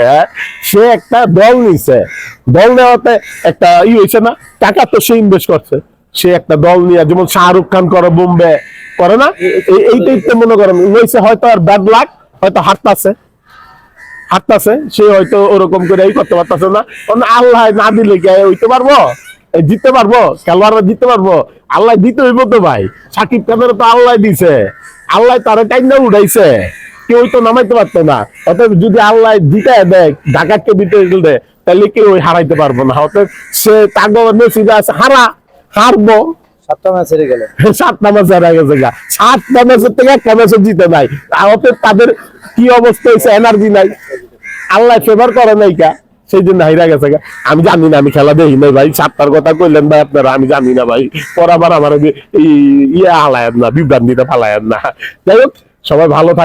হ্যাঁ? সে একটা দল যেমন শাহরুখ খান করে, বোম্বে করে না? এইটাই তো মনে করেন। হয়েছে হয়তো আর ব্যাড লাক হয়তো হাঁটতাছে হাঁটতাছে সে হয়তো ওরকম করে এই করতে পারতেছে না। আল্লাহ না দিলে কি হইতে পারব? জিততে পারব? খেলোয়াড়রা জিততে পারব? আল্লাহ দিতে হইব তো ভাই। সাকিব খানের তো আল্লাহ দিছে। আল্লাহ তারা টাইম না উঠাইছে কেউ তো নামাইতে পারতো না। অতএব যদি আল্লাহ দিতে দেয় ঢাকাকে দিতে দেয় তাহলে কেউ হারাইতে পারব না। অতএব সে তাগো নসিবে আছে হারা হারবো। সাতটা ম্যাচ হেরে গেল। সাতটা ম্যাচ হারা গেছে গা। সাতটা ম্যাচের থেকে একটা ম্যাচও জিতে নাই। তাদের কি অবস্থা হয়েছে? এনার্জি নাই। আল্লাহ ফেভার করে নাই কা। সেই জন্য হাইরা গেছে। আমি জানি না, আমি খেলা দেখি নাই ভাই। সাতটার কথা কইলেন ভাই আপনারা, আমি জানি না ভাই। পর আবার আমার ইয়ে হালায়েন না, বিভ্রান্তিতে ফালায়েন না। যাই হোক, সবাই ভালো থাকে